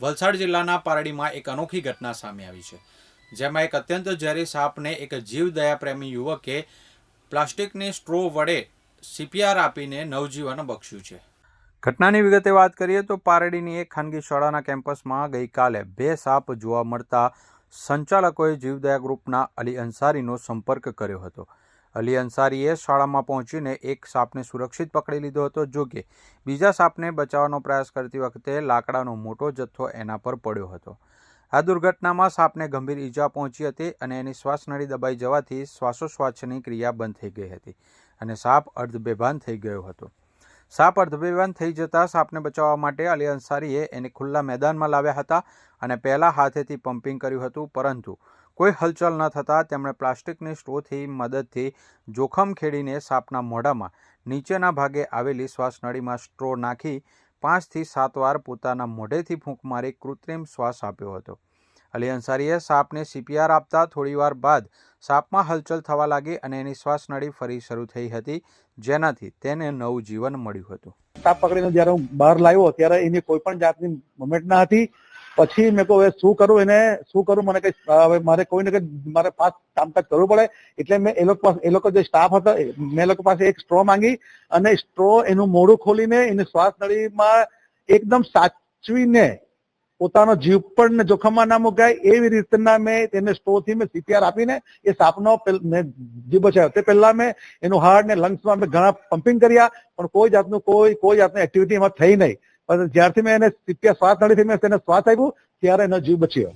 વલસાડ જિલ્લાના પારડીમાં એક અનોખી ઘટના સામે આવી છે, જેમાં એક અત્યંત ઝેરી સાપને એક જીવદયાપ્રેમી યુવકે પ્લાસ્ટિકની સ્ટ્રો વડે સીપીઆર આપીને નવજીવન બક્ષ્યું છે. ઘટનાની વિગતે વાત કરીએ તો પારડીની એક ખાનગી શાળાના કેમ્પસમાં ગઈકાલે બે સાપ જોવા મળતા સંચાલકોએ જીવદયા ગ્રુપના અલી અંસારીનો સંપર્ક કર્યો હતો. અલી અંસારીએ શાળામાં પહોંચીને એક સાપને સુરક્ષિત પકડી લીધો હતો, જો કે બીજા સાપને બચાવવાનો પ્રયાસ કરતી વખતે લાકડાનો મોટો જથ્થો એના પર પડ્યો હતો. આ દુર્ઘટનામાં સાપને ગંભીર ઈજા પહોંચી હતી અને એની શ્વાસનળી દબાઈ જવાથી શ્વાસોશ્વાસની ક્રિયા બંધ થઈ ગઈ હતી અને સાપ અર્ધબેભાન થઈ ગયો હતો. સાપ અર્ધબેભાન થઈ જતાં સાપને બચાવવા માટે અલી અંસારીએ એને ખુલ્લા મેદાનમાં લાવ્યા હતા અને પહેલાં હાથેથી પમ્પિંગ કર્યું હતું, પરંતુ કોઈ હલચલ ન થતાં તેમણે પ્લાસ્ટિકની સ્ટ્રોથી મદદથી જોખમ ખેડીને સાપના મોઢામાં નીચેના ભાગે આવેલી શ્વાસનળીમાં સ્ટ્રો નાખી પાંચથી સાત વાર પોતાના મોઢેથી ફૂંક મારી કૃત્રિમ શ્વાસ આપ્યો હતો. અલી અંસારીએ સાપને સીપીઆર આપતા થોડીવાર બાદ સાપમાં હલચલ થવા લાગી અને એની શ્વાસનળી ફરી શરૂ થઈ હતી, જેનાથી તેને નવું જીવન મળ્યું હતું. સાપ પકડીને જ્યારે હું બહાર લાવ્યો, ત્યારે એની કોઈ પણ જાતની મુમેન્ટ ના હતી. પછી મેં કહું હવે શું કરું એને? શું કરું? મને કઈ હવે મારે કોઈને કઈ, મારે પાસ કામકાજ કરવું પડે. એટલે મેં એ લોકો પાસે, એ લોકો જે સ્ટાફ હતા મેં લોકો પાસે એક સ્ટ્રો માંગી અને સ્ટ્રો એનું મોઢું ખોલીને એની શ્વાસ નળીમાં એકદમ સાચવીને પોતાનો જીવ પણ જોખમમાં ના મુકાય એવી રીતના મેં તેને સ્ટ્રોથી મેં સીપીઆર આપીને એ સાપનો મેં જીવ બચાવ્યો. તે પહેલા મેં એનું હાર્ટ ને લંગ્સમાં મેં ઘણા પમ્પિંગ કર્યા, પણ કોઈ જાતનું કોઈ કોઈ જાતની એક્ટિવિટી એમાં થઈ નહીં. પણ જ્યારથી મેં એને સીપીઆર શ્વાસ નળીથી મેં તેને શ્વાસ આપ્યું, ત્યારે એનો જીવ બચ્યો.